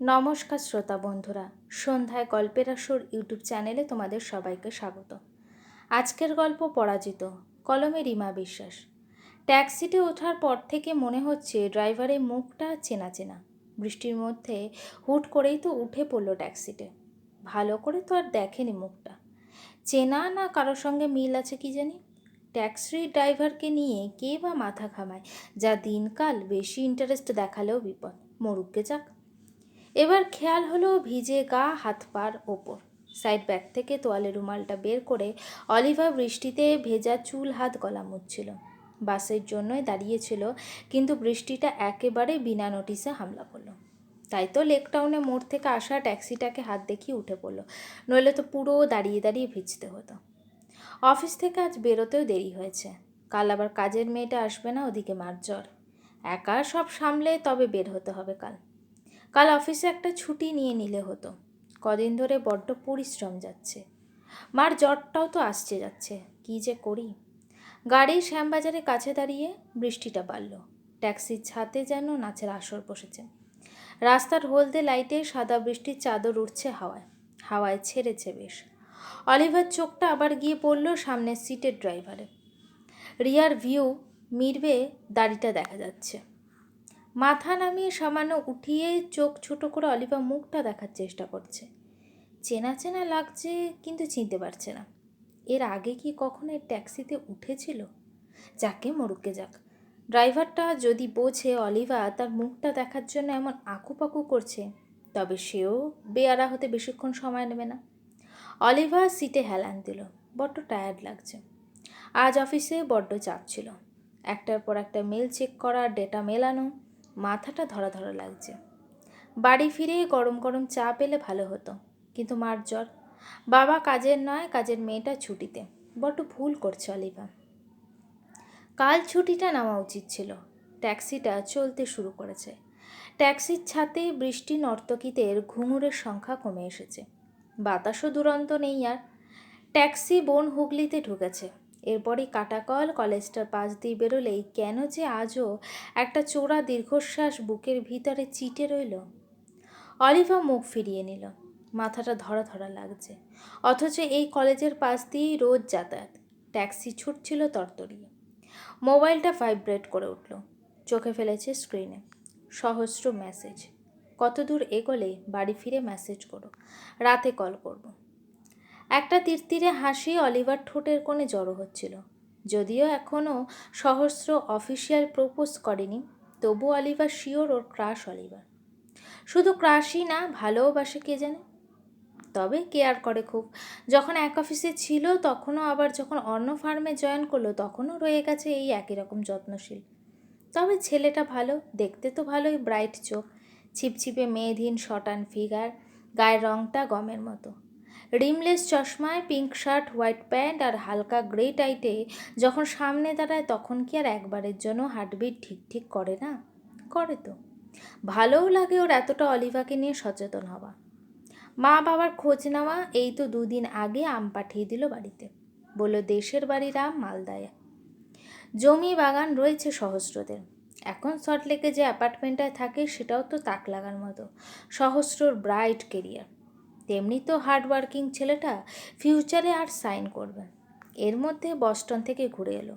নমস্কার শ্রোতা বন্ধুরা, সন্ধ্যায় গল্পের আসর ইউটিউব চ্যানেলে তোমাদের সবাইকে স্বাগত। আজকের গল্প পরাজিত, কলমে রিমা বিশ্বাস। ট্যাক্সিতে ওঠার পর থেকে মনে হচ্ছে ড্রাইভারের মুখটা চেনা চেনা। বৃষ্টির মধ্যে হুট করেই তো উঠে পড়ল ট্যাক্সিতে। ভালো করে তো আর দেখেনি মুখটা। চেনা না কারোর সঙ্গে মিল আছে কি জানি? ট্যাক্সি ড্রাইভারকে নিয়ে কে বা মাথা ঘামায়, যা দিনকাল বেশি ইন্টারেস্ট দেখালেও বিপদ। মরুককে যাক এবার খেয়াল হলো ভিজে গা, হাত পার ওপর। সাইড ব্যাগ থেকে তোয়ালে রুমালটা বের করে অলিভা বৃষ্টিতে ভেজা চুল হাত গলা মুছছিল। বাসের জন্যই দাঁড়িয়েছিল, কিন্তু বৃষ্টিটা একেবারে বিনা নোটিসে হামলা করল। তাই তো লেক টাউনে মোড় থেকে আসা ট্যাক্সিটাকে হাত দেখিয়ে উঠে পড়ল, নইলে তো পুরো দাঁড়িয়ে দাঁড়িয়ে ভিজতে হতো। অফিস থেকে আজ বেরোতেও দেরি হয়েছে। কাল আবার কাজের মেয়েটা আসবে না, ওদিকে মার জ্বর একা সব সামলে তবে বের হতে হবে কাল। কাল অফিসে একটা ছুটি নিয়ে নিলে হতো। কদিন ধরে বড্ড পরিশ্রম যাচ্ছে। মার জ্বরটাও তো আসছে যাচ্ছে, কী যে করি? গাড়ি শ্যামবাজারের কাছে দাঁড়িয়ে বৃষ্টিটা বাড়ল। ট্যাক্সির ছাতে যেন নাচের আসর বসেছে। রাস্তার হলদে লাইটে সাদা বৃষ্টির চাদর উঠছে হাওয়ায়। হাওয়ায় ছেড়েছে বেশ। অলিভার চোখটা আবার গিয়ে পড়ল সামনের সিটের ড্রাইভারে রিয়ার ভিউ মিরবে দাড়িটা দেখা যাচ্ছে। মাথা নামিয়ে সামান্য উঠিয়ে চোখ ছোটো করে অলিভা মুখটা দেখার চেষ্টা করছে। চেনা চেনা লাগছে, কিন্তু চিনতে পারছে না। এর আগে কি কখনো এর ট্যাক্সিতে উঠেছিল? যাকে মরুকে যাক। ড্রাইভারটা যদি বোঝে অলিভা তার মুখটা দেখার জন্য এমন আঁকুপাকু করছে, তবে সেও বেয়ারা হতে বেশিক্ষণ সময় নেবে না। অলিভা সিটে হেলান দিল, বড্ড টায়ার্ড লাগছে। আজ অফিসে বড্ড চাপ ছিল। একটার পর একটা মেল চেক করা, ডেটা মেলানো মাথাটা ধরা ধরা লাগছে। বাড়ি ফিরে গরম গরম চা পেলে ভালো হতো, কিন্তু মার জ্বর। বাবা কাজের নয়, কাজের মেয়েটা ছুটিতে। বড্ড ভুল করছে অলিভা। কাল ছুটিটা নেওয়া উচিত ছিল। ট্যাক্সিটা চলতে শুরু করেছে। ট্যাক্সির ছাতে বৃষ্টি নর্তকীদের ঘুঙুরের সংখ্যা কমে এসেছে। বাতাসও দুরন্ত নেই আর। ট্যাক্সি বন হুগলিতে ঢুকেছে। এরপরই কাটাকল কলেজটার পাশ দিয়ে বেরোলেই কেন যে আজও একটা চোরা দীর্ঘশ্বাস বুকের ভিতরে চিটে রইল। অলিভা মুখ ফিরিয়ে নিল। মাথাটা ধরা ধরা লাগছে। অথচ এই কলেজের পাশ দিয়েই রোজ যাতায়াত। ট্যাক্সি ছুটছিল তরতরিয়ে মোবাইলটা ভাইব্রেট করে উঠল। চোখে ফেলেছে স্ক্রিনে। সহস্র মেসেজ। কতদূর এগোলে বাড়ি ফিরে মেসেজ করো। রাতে কল করব। একটা তীর্তিরে হাসি অলিভার ঠোঁটের কোণে জড়ো হচ্ছিল। যদিও এখনও সহস্র অফিসিয়াল প্রপোজ করেনি, তবু অলিভার শিওর ওর ক্রাশ অলিভার। শুধু ক্রাশই না ভালোবাসে কে জানে? তবে কেয়ার করে খুব। যখন এক অফিসে ছিল, তখনও আবার যখন অন্য ফার্মে জয়েন করল, তখনও রয়ে গেছে এই একই রকম যত্নশীল। তবে ছেলেটা ভালো, দেখতে তো ভালোই, ব্রাইট চোখ, ছিপছিপে মেয়েধীন শটান ফিগার, গায়ের রঙটা গমের মতো। রিমলেস চশমায় পিঙ্ক শার্ট হোয়াইট প্যান্ট আর হালকা গ্রে টাইটে যখন সামনে দাঁড়ায় তখন কি আর একবারের জন্য হার্টবিট ঠিক ঠিক করে না? করে তো। ভালোও লাগে ওর এতটা অলিভাকে নিয়ে সচেতন হওয়া। মা বাবার খোঁজ নেওয়া, এই তো দুদিন আগে আম পাঠিয়ে দিল বাড়িতে। বলল, দেশের বাড়ির আম মালদায়। জমি বাগান রয়েছে সহস্রদের। এখন সল্টলেকে যে অ্যাপার্টমেন্টটায় থাকে সেটাও তো তাক লাগার মতো। সহস্রর ব্রাইট কেরিয়ার তেমনি তো হার্ডওয়ার্কিং ছেলেটা ফিউচারে আর সাইন করবে এর মধ্যে বস্টন থেকে ঘুরে এলো।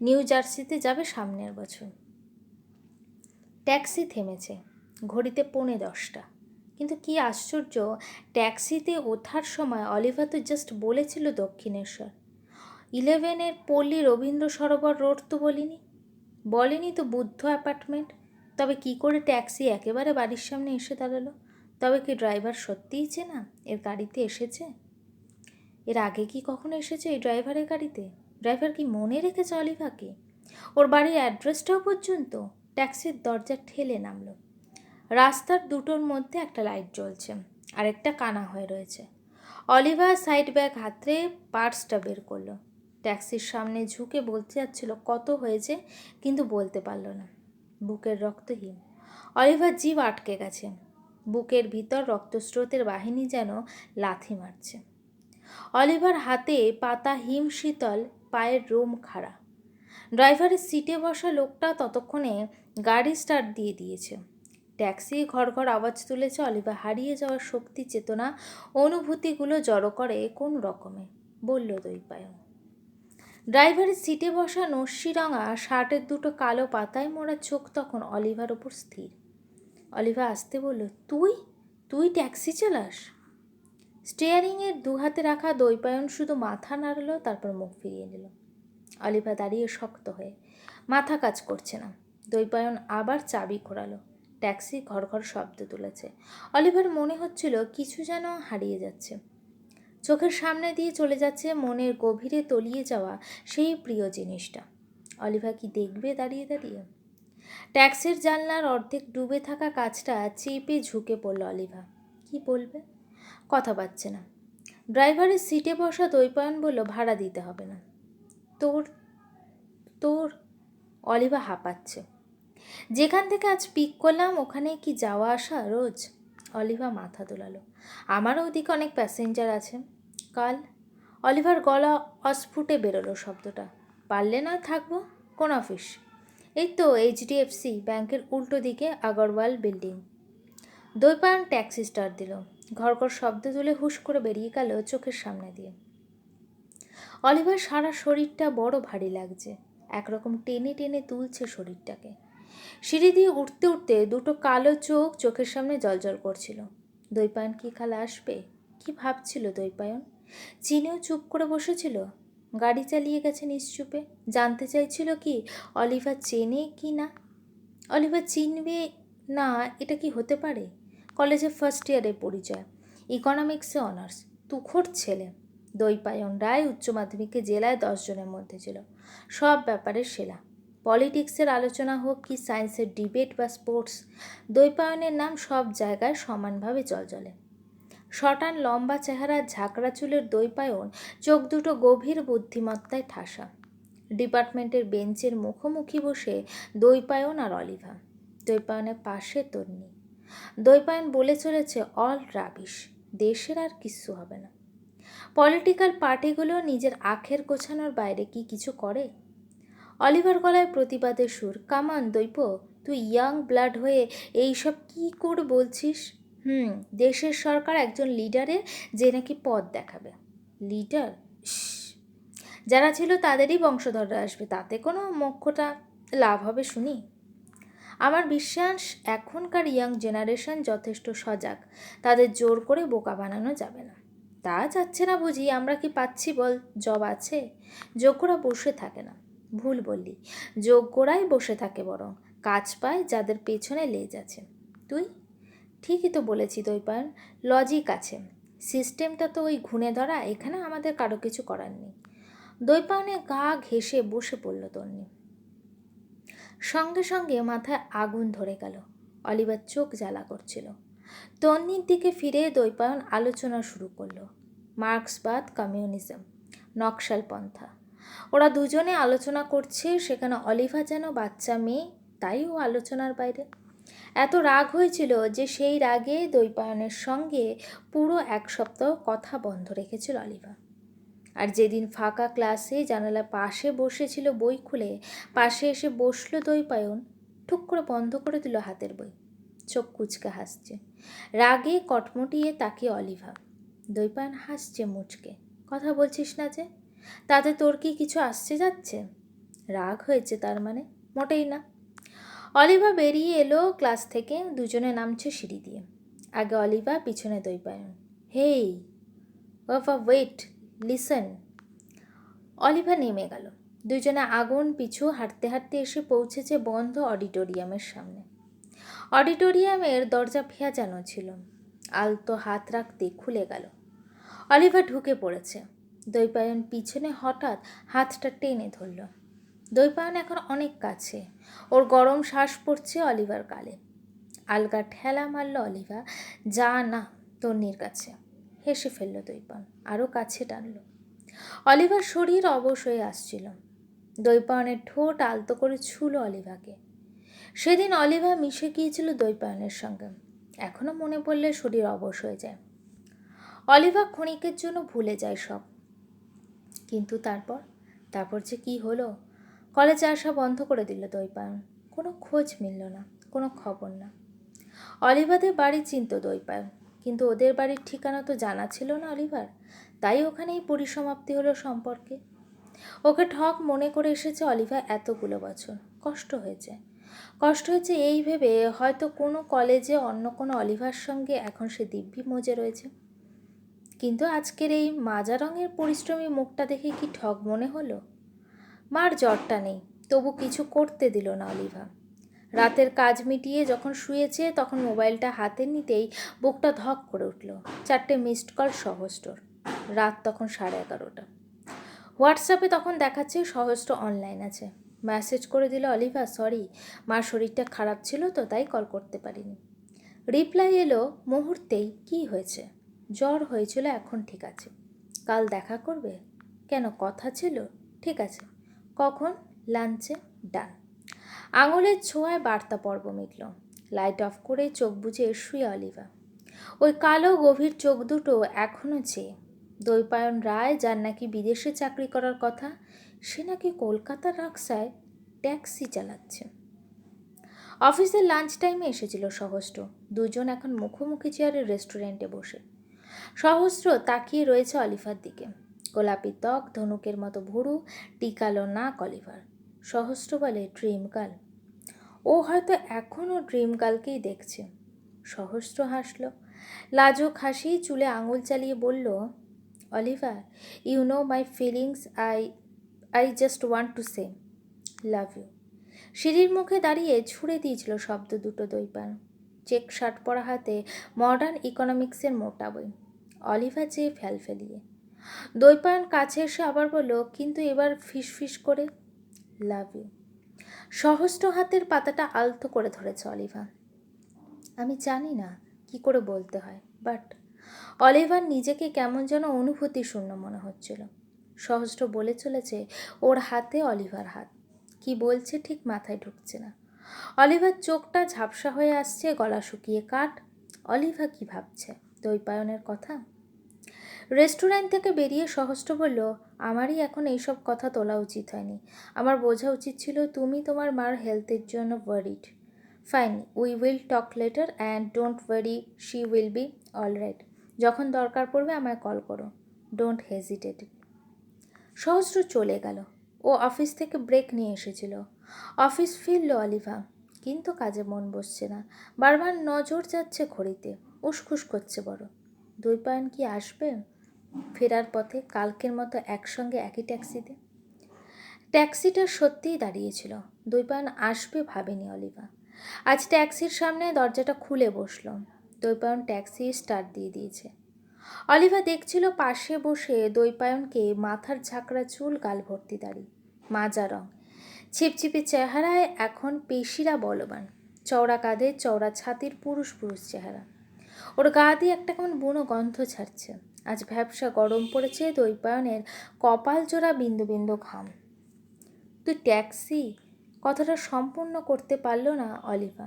নিউ জার্সিতে যাবে সামনের বছর। ট্যাক্সি থেমেছে। ঘড়িতে পৌনে দশটা। কিন্তু কি আশ্চর্য, ট্যাক্সিতে ওঠার সময় অলিভা তো জাস্ট বলেছিল দক্ষিণেশ্বর। ইলেভেনের পল্লী রবীন্দ্র সরোবর রোড তো বলিনি। বলেনি তো বুদ্ধ অ্যাপার্টমেন্ট। তবে কি করে ট্যাক্সি একেবারে বাড়ির সামনে এসে দাঁড়াল? তবে কি ড্রাইভার সত্যিই চেনা? এর গাড়িতে এসেছে? এর আগে কি কখনো এসেছে এই ড্রাইভারের গাড়িতে? ড্রাইভার কি মনে রেখেছে অলিভাকে? ওর বাড়ির অ্যাড্রেসটাও পর্যন্ত? ট্যাক্সির দরজা ঠেলে নামলো। রাস্তার দুটোর মধ্যে একটা লাইট জ্বলছে আর একটা কানা হয়ে রয়েছে। অলিভা সাইড ব্যাগ হাতরে পার্সটা বের করল। ট্যাক্সির সামনে ঝুঁকে বলতে যাচ্ছিল, কত হয়েছে? কিন্তু বলতে পারল না। বুকের রক্তহীন। অলিভার জীব আটকে গেছে। বুকের ভিতর রক্তস্রোতের বাহিনী যেন লাথি মারছে। অলিভার হাতে পাতা হিম শীতল, পায়ের রোম খাড়া। ড্রাইভারের সিটে বসা লোকটা ততক্ষণে গাড়ি স্টার্ট দিয়ে দিয়েছে। ট্যাক্সি ঘর ঘর আওয়াজ তুলেছে অলিভা হারিয়ে যাওয়ার শক্তি, চেতনা, অনুভূতিগুলো জড়ো করে কোন রকমে, বলল দৈপায়ন। ড্রাইভারের সিটে বসা নস্যি রঙা শার্টের দুটো কালো পাতায় মোড়া চোখ তখন অলিভার ওপর স্থির। অলিভা আসতে বলল, তুই? তুই ট্যাক্সি চালাস? স্টিয়ারিংয়ের দু হাতে রাখা দৈপায়ন শুধু মাথা নাড়ল, তারপর মুখ ফিরিয়ে নিল। অলিভা দাঁড়িয়ে শক্ত হয়ে, মাথা কাজ করছে না। দৈপায়ন আবার চাবি ঘোরালো ট্যাক্সি ঘর ঘর শব্দ তুলেছে। অলিভার মনে হচ্ছিল কিছু যেন হারিয়ে যাচ্ছে। চোখের সামনে দিয়ে চলে যাচ্ছে মনের গভীরে তলিয়ে যাওয়া সেই প্রিয় জিনিসটা। অলিভা কি দেখবে দাঁড়িয়ে দাঁড়িয়ে? ট্যাক্সির জানলার অর্ধেক ডুবে থাকা কাজটা চেপে ঝুঁকে পড়ল অলিভা। কি বলবে? কথা পাচ্ছে না। ড্রাইভারের সিটে বসা দৈপায়ন বলল, ভাড়া দিতে হবে না। তোর তোর, অলিভা হাঁপাচ্ছে। যেখান থেকে আজ পিক করলাম, ওখানে কি যাওয়া আসা রোজ? অলিভা মাথা দোলালো আমারও ওদিকে অনেক প্যাসেঞ্জার আছে। কাল? অলিভার গলা অস্ফুটে বেরোলো শব্দটা। পারলে না থাকব, কোন অফিস? এই তো এইচডিএফসি ব্যাংকের উল্টো দিকে Agarwal building Dwaipayan taxi star দিল। ঘর ঘর শব্দ তুলে হুশ করে বেরিয়ে গেল চোখের সামনে দিয়ে। অলিভার সারা শরীরটা বড় ভারী লাগছে। একরকম টেনে টেনে তুলছে শরীরটাকে। সিঁড়ি দিয়ে উঠতে উঠতে দুটো কালো চোখ চোখের সামনে জলজল করছিল। দৈপায়ন কি খালা আসবে? কি ভাবছিল দৈপায়ন? চিনেও চুপ করে বসেছিল? গাড়ি চালিয়ে গেছে নিশ্চুপে। জানতে চাইছিল কি, অলিভা চেনে কি না? অলিভা চিনবে না, এটা কি হতে পারে? কলেজে ফার্স্ট ইয়ারে পরিচয়। ইকোনমিক্সে অনার্স তুখোর ছেলে। দৈপায়ন রায় উচ্চ মাধ্যমিকে জেলায় দশজনের মধ্যে ছিল। সব ব্যাপারে সেরা। পলিটিক্সের আলোচনা হোক কি সায়েন্সের ডিবেট বা স্পোর্টস দৈপায়নের নাম সব জায়গায় সমানভাবে জলজলে শটান লম্বা চেহারার ঝাঁকড়া চুলের দৈপায়ন, চোখ দুটো গভীর বুদ্ধিমত্তায় ঠাসা। ডিপার্টমেন্টের বেঞ্চের মুখোমুখি বসে দৈপায়ন আর অলিভা। দৈপায়নের পাশে তন্নি। দৈপায়ন বলে চলেছে, অল রাবিশ, দেশের আর কিচ্ছু হবে না। পলিটিক্যাল পার্টিগুলো নিজের আখের গোছানোর বাইরে কি কিছু করে? অলিভার গলায় প্রতিবাদের সুর, কামান দৈপ, তুই ইয়াং ব্লাড হয়ে এইসব কি করে বলছিস? হুম, দেশের সরকার একজন লিডারের যে নাকি পদ দেখাবে। লিডার যারা ছিল তাদেরই বংশধররা আসবে, তাতে কোনো মোক্ষটা লাভ হবে শুনি? আমার বিশ্বাস, এখনকার ইয়াং জেনারেশন যথেষ্ট সজাগ, তাদের জোর করে বোকা বানানো যাবে না। তা যাচ্ছে না বুঝি, আমরা কি পাচ্ছি বল? জব আছে? যোগ্যরা বসে থাকে না। ভুল বললি। যোগ্যরাই বসে থাকে বরং, কাজ পায় যাদের পেছনে লেজ আছে। তুই? ঠিকই তো বলেছি দৈপায়ন লজিক আছে। সিস্টেমটা তো ওই ঘুণে ধরা, এখানে আমাদের কারও কিছু করার নেই। দৈপায়নে গা ঘেসে বসে পড়ল তন্নি। সঙ্গে সঙ্গে মাথায় আগুন ধরে গেল। অলিভার চোখ জ্বালা করছিল। তন্নির দিকে ফিরে দৈপায়ন আলোচনা শুরু করল। মার্ক্সবাদ, কমিউনিজম, নকশাল পন্থা। ওরা দুজনে আলোচনা করছে, সেখানে অলিভা যেন বাচ্চা মেয়ে, তাই ও আলোচনার বাইরে। এত রাগ হয়েছিল যে সেই রাগে দৈপায়নের সঙ্গে পুরো এক সপ্তাহ কথা বন্ধ রেখেছিল অলিভা। আর যেদিন ফাঁকা ক্লাসে জানালা পাশে বসেছিল বই খুলে, পাশে এসে বসল দৈপায়ন, ঠুক করে বন্ধ করে দিল হাতের বই। চোখ কুচকে হাসছে। রাগে কটমটিয়ে তাকে অলিভা। দৈপায়ন হাসছে মুচকে। কথা বলছিস না যে? তাতে তোর কি কিছু আসছে যাচ্ছে? রাগ হয়েছে তার মানে? মোটেই না। অলিভা বেরিয়ে এলো ক্লাস থেকে। দুজনে নামছে সিঁড়ি দিয়ে। আগে অলিভা, পিছনে দৈপায়ন হেই ওফা ওয়েট লিসন অলিভা নেমে গেল। দুজনে আগুন পিছু হাঁটতে হাঁটতে এসে পৌঁছেছে বন্ধ অডিটোরিয়ামের সামনে। অডিটোরিয়ামের দরজা ভেজানো ছিল। আলতো হাত রাখতে খুলে গেল। অলিভা ঢুকে পড়েছে। দৈপায়ন পিছনে হঠাৎ হাতটা টেনে ধরল। দৈপায়ন এখন অনেক কাছে। ওর গরম শ্বাস পড়ছে অলিভার কালে আলগা ঠেলা মারল অলিভা, যা না তন্নির কাছে। হেসে ফেলল দৈপায়ন আরও কাছে টানল। অলিভার শরীর অবশ হয়ে আসছিল। দৈপায়নের ঠোঁট আলতো করে ছুল অলিভাকে। সেদিন অলিভা মিশে গিয়েছিল দৈপায়নের সঙ্গে। এখনও মনে পড়লে শরীর অবশ হয়ে যায়। অলিভা ক্ষণিকের জন্য ভুলে যায় সব। কিন্তু তারপর? তারপর যে কি হলো? কলেজে আসা বন্ধ করে দিল দৈপায়ন। কোনো খোঁজ মিলল না, কোনো খবর না। অলিভাদের বাড়ি চিনত দৈপায়ন, কিন্তু ওদের বাড়ির ঠিকানা তো জানা ছিল না অলিভার, তাই ওখানেই পরিসমাপ্তি হলো সম্পর্কে। ওকে ঠক মনে করে এসেছে অলিভা এতগুলো বছর, কষ্ট হয়েছে। কষ্ট হয়েছে এই ভেবে হয়তো কোনো কলেজে অন্য কোনো অলিভার সঙ্গে এখন সে দিব্যি মজে রয়েছে। কিন্তু আজকের এই মাজা রঙের পরিশ্রমী মুখটা দেখে কি ঠগ মনে হলো? মার জ্বরটা নেই, তবু কিছু করতে দিল না অলিভা। রাতের কাজ মিটিয়ে যখন শুয়েছে, তখন মোবাইলটা হাতে নিতেই বুকটা ধক করে উঠল। চারটে মিসড কল সহস্টর রাত তখন সাড়ে এগারোটা। হোয়াটসঅ্যাপে তখন দেখাচ্ছে, সহস্র অনলাইন আছে। মেসেজ করে দিল অলিভা সরি মার শরীরটা খারাপ ছিল তো, তাই কল করতে পারিনি। রিপ্লাই এলো, মুহূর্তেই, কি হয়েছে? জ্বর হয়েছিল, এখন ঠিক আছে। কাল দেখা করবে? কেন, কথা ছিল? ঠিক আছে। কখন? লাঞ্চে? ডান। আঙুলের ছোঁয়ায় বার্তা পর্ব মিটল। লাইট অফ করে চোখ বুঝে শুয়ে অলিভা। ওই কালো গভীর চোখ দুটো এখনও চেয়ে। দৈপায়ন রায়, যার নাকি বিদেশে চাকরি করার কথা, সে নাকি কলকাতার রাক্সায় ট্যাক্সি চালাচ্ছে। অফিসের লাঞ্চ টাইমে এসেছিল সহস্র। দুজন এখন মুখোমুখি চেয়ারের রেস্টুরেন্টে বসে। সহস্র তাকিয়ে রয়েছে অলিভার দিকে। গোলাপি ত্বক, ধনুকের মতো ভুরু, টিকালো না কলিভার। সহস্র বলে ড্রিম গার্ল। ও হয়তো এখনও ড্রিম গার্লকেই দেখছে। সহস্র হাসল। লাজুক হাসি চুলে আঙুল চালিয়ে বলল, Oliver you know my feelings I I just want to say love you সিঁড়ির মুখে দাঁড়িয়ে ছুঁড়ে দিয়েছিল শব্দ দুটো দইপান। চেক শার্ট পরা হাতে মডার্ন ইকোনমিক্সের মোটা বই। অলিভা চেয়ে ফেল ফেলিয়ে দৈপায়ন কাছে এসে আবার বলল, কিন্তু এবার ফিস ফিস করে লাভ ইউ। সহস্র হাতের পাতাটা আলতো করে ধরেছে অলিভা। আমি জানি না কি করে বলতে হয়, বাট অলিভার নিজেকে কেমন যেন অনুভূতি শূন্য মনে হচ্ছিল। সহস্র বলে চলেছে, ওর হাতে অলিভার হাত। কি বলছে ঠিক মাথায় ঢুকছে না। অলিভার চোখটা ঝাপসা হয়ে আসছে, গলা শুকিয়ে কাট অলিভা কি ভাবছে? দৈপায়নের কথা? রেস্টুরেন্ট থেকে বেরিয়ে সহস্র বলল আমারই এখন এইসব কথা তোলা উচিত হয়নি। আমার বোঝা উচিত ছিল তুমি তোমার মার হেলথের জন্য worried fine we will talk later and don't worry she will be all right যখন দরকার পড়বে আমায় কল করো। ডোন্ট হেজিটেট সহস্র চলে গেল। ও অফিস থেকে ব্রেক নিয়ে এসেছিল। অফিস ফিরল অলিভা। কিন্তু কাজে মন বসছে না। বারবার নজর যাচ্ছে ঘড়িতে। উসখুস করছে বড়। দুই পয়েন্ট কি আসবে? ফেরার পথে কালকের মতো একসঙ্গে একই ট্যাক্সিতে। ট্যাক্সিটা সত্যিই দাঁড়িয়েছিল। দুই পয়েন্ট আসবে ভাবেনি অলিভা। আজ ট্যাক্সির সামনে দরজাটা খুলে বসল। দৈপায়ন ট্যাক্সি স্টার্ট দিয়ে দিয়েছে। অলিভা দেখছিল পাশে বসে দৈপায়নকে মাথার ঝাঁকড়া চুল, গাল ভর্তি দাড়ি, মাজা রং, ছিপছিপি চেহারায় এখন পেশিরা বলবান, চওড়া কাঁধে চওড়া ছাতির পুরুষ পুরুষ চেহারা। ওর গা দিয়ে একটা কেমন বুনো গন্ধ ছাড়ছে। আজ ভ্যাবসা গরম পড়েছে, দৈপায়নের কপাল জোড়া বিন্দু বিন্দু ঘাম। তুই ট্যাক্সি? কথাটা সম্পূর্ণ করতে পারল না অলিভা।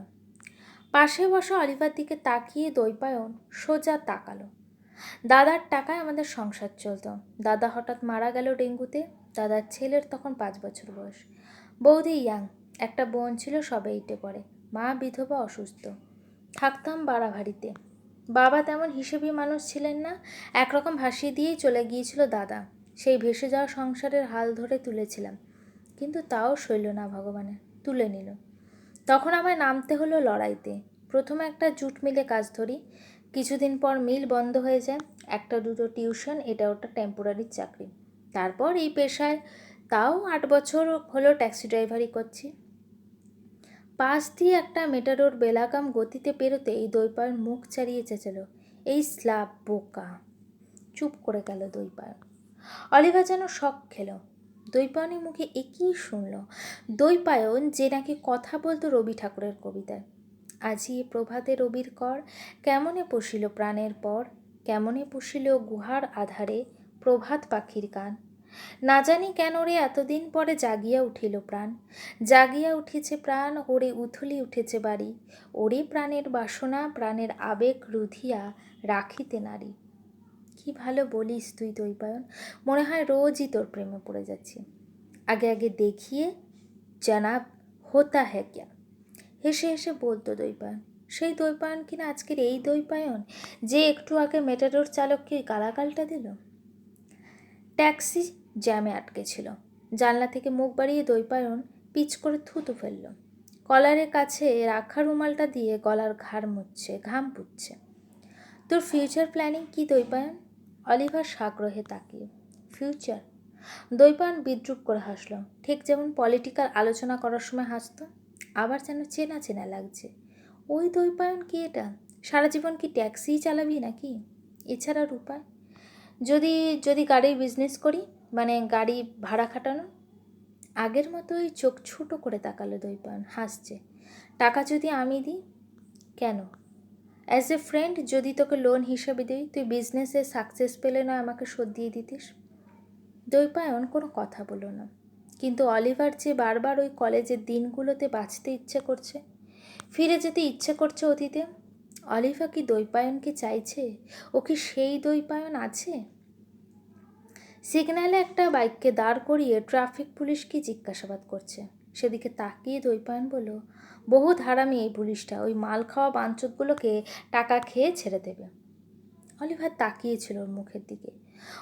পাশে বসা অলিভার দিকে তাকিয়ে দৈপায়ন সোজা তাকালো। দাদার টাকায় আমাদের সংসার চলত। দাদা হঠাৎ মারা গেল ডেঙ্গুতে। দাদার ছেলের তখন পাঁচ বছর বয়স। বৌদি ইয়াং, একটা বোন ছিল সবে এইটে পড়ে। মা বিধবা অসুস্থ। থাকতাম বাড়াভাড়িতে বাবা তেমন হিসেবি মানুষ ছিলেন না, একরকম ভাসিয়ে দিয়েই চলে গিয়েছিল দাদা। সেই ভেসে যাওয়া সংসারের হাল ধরে তুলেছিলাম, কিন্তু তাও সইল না ভগবানের, তুলে নিল। তখন আমায় নামতে হলো লড়াইতে। প্রথমে একটা জুট মিলে কাজ ধরি, কিছুদিন পর মিল বন্ধ হয়ে যায়, একটা দুটো টিউশন, এটা ওটা টেম্পোরারি চাকরি। তারপর এই পেশায় তাও আট বছর হলো ট্যাক্সি ড্রাইভারি করছি। পাশ দিয়ে একটা মেটাডোর বেলাকাম গতিতে পেরোতে এই দৈপায়ন মুখ চারিয়ে চেঁচাল। এই স্ল্যাব বোকা। চুপ করে গেল দৈপায়ন অলিভা যেন শখ খেলো। দৈপায়নের মুখে একই শুনল। দৈপায়ন যে নাকি কথা বলতো রবি ঠাকুরের কবিতায়। আজি প্রভাতে রবির কর, কেমনে পশিল প্রাণের পর? কেমনে পশিল গুহার আধারে প্রভাত পাখির গান না জানি কেন রে এতদিন পরে জাগিয়া উঠিল প্রাণ। জাগিয়া উঠেছে প্রাণ, ওরে উথলি উঠেছে বাড়ি। ওরে প্রাণের বাসনা, প্রাণের আবেগ রুধিয়া রাখিতে নারী। কি ভালো বলিস তুই দৈপায়ন মনে হয় রোজই তোর প্রেমে পড়ে যাচ্ছি। আগে আগে দেখিয়ে জানাব, হোতা হ্যাঁ ক্যা? হেসে হেসে বলতো দৈপায়ন। সেই দৈপায়ন কিনা আজকের এই দৈপায়ন যে একটু আগে মেটাডোর চালককে গালাগালটা দিল? ট্যাক্সি জ্যামে আটকে ছিল। জানলা থেকে মুখ বাড়িয়ে দৈপায়ন পিচ করে থুতু ফেলল। কলারের কাছে রাখা রুমালটা দিয়ে গলার ঘাড় মুচ্ছে, ঘাম পুচ্ছে। তোর ফিউচার প্ল্যানিং কি দৈপায়ন? অলিভার সাগ্রহে তাকিয়ে। ফিউচার দৈপায়ন বিদ্রুপ করে হাসলো। ঠিক যেমন পলিটিক্যাল আলোচনা করার সময় হাসতো, আবার যেন চেনা চেনা লাগছে। ওই দৈপায়ন কি এটা? সারা জীবন কি ট্যাক্সিই চালাবি নাকি? এছাড়ার উপায় যদি যদি গাড়ির বিজনেস করি মানে গাড়ি ভাড়া খাটানো? আগের মতোই চোখ ছোটো করে তাকালো দৈপায়ন হাসছে। টাকা যদি আমি দিই? কেন? অ্যাজ এ ফ্রেন্ড যদি তোকে লোন হিসেবে দিই, তুই বিজনেসে সাকসেস পেলে না আমাকে শোধ দিয়ে দিতিস? দৈপায়ন কোনো কথা বলল না। কিন্তু অলিভার যে বারবার ওই কলেজের দিনগুলোতে বাঁচতে ইচ্ছে করছে, ফিরে যেতে ইচ্ছে করছে অতীতে, অলিভা কি দৈপায়নকে চাইছে? ও কি সেই দৈপায়ন আছে? সিগন্যালে একটা বাইককে দাঁড় করিয়ে ট্রাফিক পুলিশ কি জিজ্ঞাসাবাদ করছে? সেদিকে তাকিয়ে দৈপায়ন বলল, বহু ধারামি এই পুলিশটা। ওই মাল খাওয়া বাঞ্চতগুলোকে টাকা খেয়ে ছেড়ে দেবে। অলিভার তাকিয়েছিল ওর মুখের দিকে।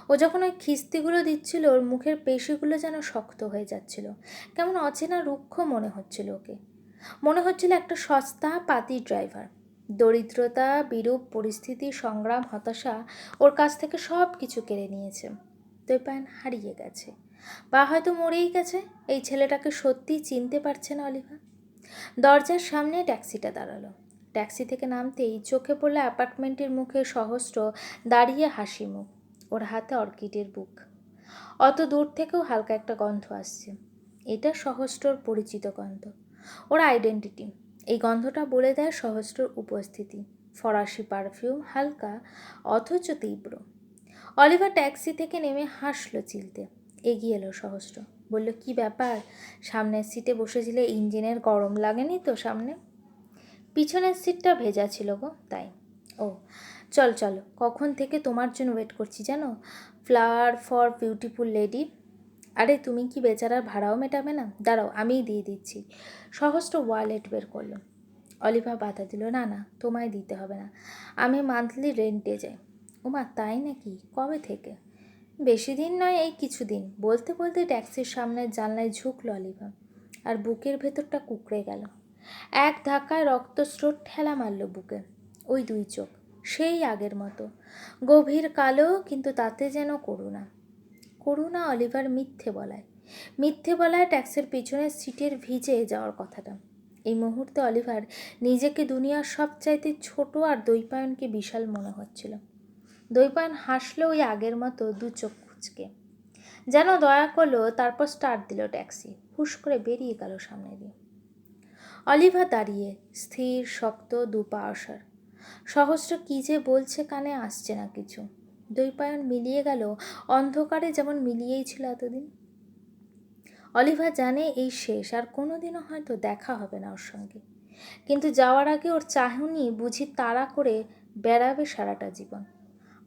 ও যখন ওই খিস্তিগুলো দিচ্ছিল, ওর মুখের পেশিগুলো যেন শক্ত হয়ে যাচ্ছিল। কেমন অচেনা রুক্ষ মনে হচ্ছিল ওকে। মনে হচ্ছিল একটা সস্তা, পাতি ড্রাইভার দরিদ্রতা, বিরূপ পরিস্থিতি, সংগ্রাম, হতাশা ওর কাছ থেকে সব কিছু কেড়ে নিয়েছে। দৈপায়ন হারিয়ে গেছে। বা হয়তো মরেই গেছে, এই ছেলেটাকে সত্যিই চিনতে পারছে না অলিভা। দরজার সামনে ট্যাক্সিটা দাঁড়াল। ট্যাক্সি থেকে নামতেই চোখে পড়ল অ্যাপার্টমেন্টের মুখে সহস্র দাঁড়িয়ে হাসি মুখ, ওর হাতে অর্কিডের বুক। অত দূর থেকেও হালকা একটা গন্ধ আসছে। এটা সহস্রর পরিচিত গন্ধ। ওর আইডেন্টিটি। এই গন্ধটা বলে দেয় সহস্রর উপস্থিতি। ফরাসি পারফিউম হালকা, অথচ তীব্র। অলিভার ট্যাক্সি থেকে নেমে হাসলো চিলতে। এগিয়ে এলো সহস্র। বলল, কি ব্যাপার? সামনের সিটে বসেছিলে, ইঞ্জিনের গরম লাগেনি তো সামনে? পিছনের সিটটা ভেজা ছিল গো, তাই। ও, চল, চলো, কখন থেকে তোমার জন্য ওয়েট করছি জানো? ফ্লাওয়ার ফর বিউটিফুল লেডি আরে, তুমি কি বেচারার ভাড়াও মেটাবে না? দাঁড়াও, আমিই দিয়ে দিচ্ছি। সহস্র ওয়ালেট বের করল। অলিভা বাধা দিল, না না, তোমায় দিতে হবে না। আমি মান্থলি রেন্টে যাই। ওমা, তাই নাকি? কবে থেকে? বেশি দিন নয়, এই কিছুদিন। বলতে বলতে ট্যাক্সির সামনে জানলায় ঝুঁকলো অলিভা, আর বুকের ভেতরটা কুকড়ে গেল। এক ধাক্কায় রক্তস্রোত ঠেলা মারল বুকে, ওই দুই চোখ, সেই আগের মতো। গভীর কালো, কিন্তু তাতে যেন করুণা। করুণা অলিভার মিথ্যে বলায়। মিথ্যে বলায় ট্যাক্সির পিছনের সিটের ভিজে যাওয়ার কথাটা। এই মুহূর্তে অলিভার নিজেকে দুনিয়ার সবচাইতে ছোট আর দৈপায়নকে বিশাল মনে হচ্ছিল। দৈপায়ন হাসলো ওই আগের মতো দু চোখ খুঁচকে যেন দয়া করল, তারপর স্টার্ট দিল ট্যাক্সি হুশ করে বেরিয়ে গেল সামনে দিয়ে। অলিভা দাঁড়িয়ে, স্থির, শক্ত দুপা আসার। সহস্র কী যে বলছে কানে আসছে না কিছু। দৈপায়ন মিলিয়ে গেল, অন্ধকারে যেমন মিলিয়েই ছিল এতদিন। অলিভা জানে এই শেষ, আর কোনোদিনও হয়তো দেখা হবে না ওর সঙ্গে। কিন্তু যাওয়ার আগে ওর চাহনি বুঝি তাড়া করে বেড়াবে সারাটা জীবন।